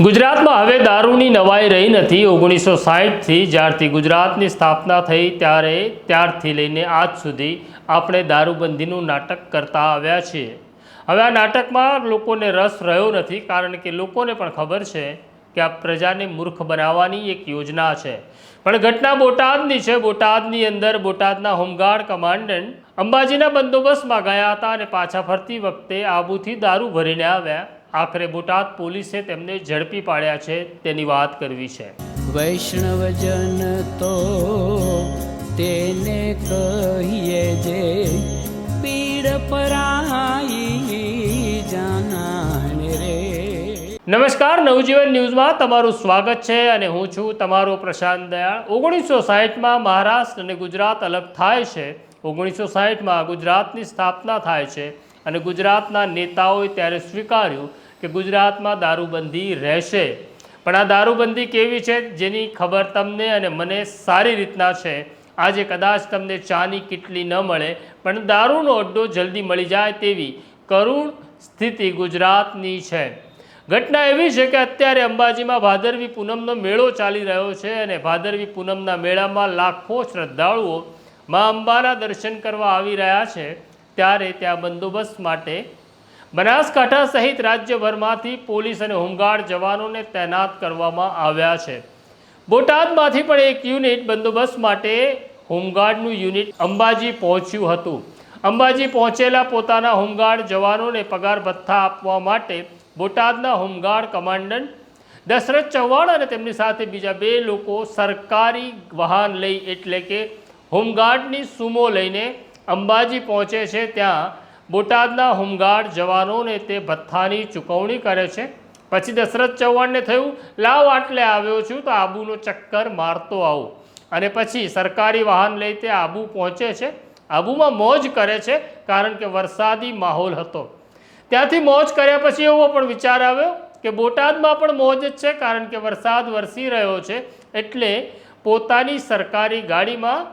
ગુજરાતમાં હવે દારૂની નવાઈ રહી નથી. ઓગણીસો સાહીઠથી જ્યારથી ગુજરાતની સ્થાપના થઈ ત્યારે ત્યારથી લઈને આજ સુધી આપણે દારૂબંધીનું નાટક કરતા આવ્યા છીએ. હવે આ નાટકમાં લોકોને રસ રહ્યો નથી કારણ કે લોકોને પણ ખબર છે કે આ પ્રજાને મૂર્ખ બનાવવાની એક યોજના છે. પણ ઘટના બોટાદની છે. બોટાદની અંદર બોટાદના હોમગાર્ડ કમાન્ડન્ટ અંબાજીના બંદોબસ્તમાં ગયા હતા અને પાછા ફરતી વખતે આબુથી દારૂ ભરીને આવ્યા. આખરે બોટાદ પોલીસે તેમને ઝડપી પાડ્યા છે તેની વાત કરવી છે. વૈષ્ણવજન તો તેને કહીએ જે પીડ પરાઈ જાનાને રે. નમસ્કાર નવજીવન ન્યૂઝમાં તમારું સ્વાગત છે અને હું છું તમારો પ્રશાંત દયાળ. ઓગણીસો સાહીઠમાં મહારાષ્ટ્ર અને ગુજરાત અલગ થાય છે. ઓગણીસો સાહીઠમાં ગુજરાતની સ્થાપના થાય છે અને ગુજરાતના નેતાઓએ ત્યારે સ્વીકાર્યું કે ગુજરાતમાં દારૂબંધી રહેશે. પણ આ દારૂબંધી કેવી છે જેની ખબર તમને અને મને સારી રીતના છે. આજે કદાચ તમને ચાની કેટલી ન મળે, પણ દારૂનો અડ્ડો જલ્દી મળી જાય તેવી કરુણ સ્થિતિ ગુજરાતની છે. ઘટના એવી છે કે અત્યારે અંબાજીમાં ભાદરવી પૂનમનો મેળો ચાલી રહ્યો છે અને ભાદરવી પૂનમના મેળામાં લાખો શ્રદ્ધાળુઓ મા અંબાના દર્શન કરવા આવી રહ્યા છે. ત્યારે ત્યાં બંદોબસ્ત માટે બનાસકાંઠા સહિત રાજ્યભરમાંથી પોલીસ અને હોમગાર્ડ જવાનોને તૈનાત કરવામાં આવ્યા છે. બોટાદમાંથી પણ એક યુનિટ બંદોબસ્ત માટે હોમગાર્ડનું યુનિટ અંબાજી પહોંચ્યું હતું. અંબાજી પહોંચેલા પોતાના હોમગાર્ડ જવાનોને પગાર ભથ્થા આપવા માટે બોટાદના હોમગાર્ડ કમાન્ડન્ટ દશરથ ચૌહાણ અને તેમની સાથે બીજા બે લોકો સરકારી વાહન લઈ એટલે કે હોમગાર્ડની સુમો લઈને અંબાજી પહોંચે છે. ત્યાં બોટાદના હોમગાર્ડ જવાનોને તે ભથ્થાની ચૂકવણી કરે છે. પછી દશરથ ચૌહાણને થયું, લાવ આટલે આવ્યો છું તો આબુનો ચક્કર મારતો આવું. અને પછી સરકારી વાહન લઈ તે આબુ પહોંચે છે. આબુમાં મોજ કરે છે કારણ કે વરસાદી માહોલ હતો. ત્યાંથી મોજ કર્યા પછી એવો પણ વિચાર આવ્યો કે બોટાદમાં પણ મોજ જ છે કારણ કે વરસાદ વરસી રહ્યો છે એટલે પોતાની સરકારી ગાડીમાં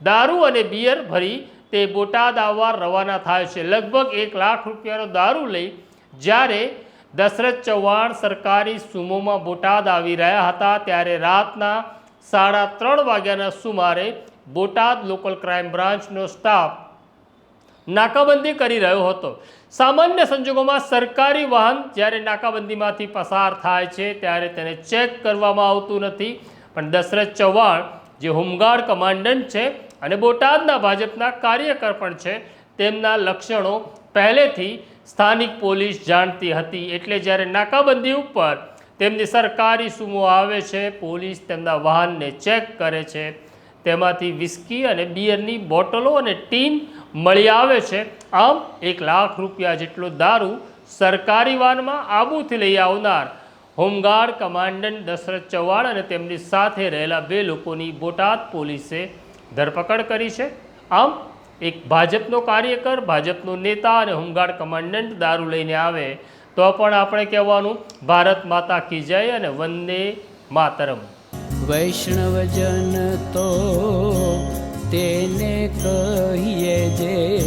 દારૂ અને બિયર ભરી તે બોટાદ આવવા રવાના થાય છે. લગભગ એક લાખ રૂપિયાનો દારૂ લઈ જ્યારે દશરથ ચૌહાણ સરકારી સુમોમાં બોટાદ આવી રહ્યા હતા, ત્યારે રાતના સાડા ત્રણ વાગ્યાના સુમારે બોટાદ લોકલ ક્રાઇમ બ્રાન્ચનો સ્ટાફ નાકાબંધી કરી રહ્યો હતો. સામાન્ય સંજોગોમાં સરકારી વાહન જ્યારે નાકાબંધીમાંથી પસાર થાય છે, ત્યારે તેને ચેક કરવામાં આવતું નથી. પણ દશરથ ચૌહાણ, જે હોમગાર્ડ કમાન્ડન્ટ છે અને બોટાદના ભાજપના કાર્યકર પણ છે. તેમના લક્ષણો પહેલેથી સ્થાનિક પોલીસ જાણતી હતી એટલે જ્યારે નાકાબંધી ઉપર તેમની સરકારી સુમો આવે છે, પોલીસ તેમના વાહનને ચેક કરે છે. તેમાંથી વિસ્કી અને બિયરની બોટલો અને ટીન મળી આવે છે. આમ એક લાખ રૂપિયા જેટલો દારૂ સરકારી વાનમાં આબુથી લઈ આવનાર હોમગાર્ડ કમાન્ડન્ટ દશરથ ચૌહાણ અને તેમની સાથે રહેલા બે લોકોની બોટાદ પોલીસે ધરપકડ કરી છે. આમ, એક ભાજપનો કાર્યકર, ભાજપનો નેતા અને હોમગાર્ડ કમાન્ડન્ટ દારૂ લઈને આવે, તો પણ આપણે કહેવાનું, ભારત માતા કી જય અને વંદે માતરમ. વૈષ્ણવજન તો તેને કહીએ જે,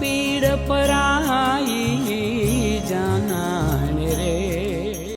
પીડ પરાઈ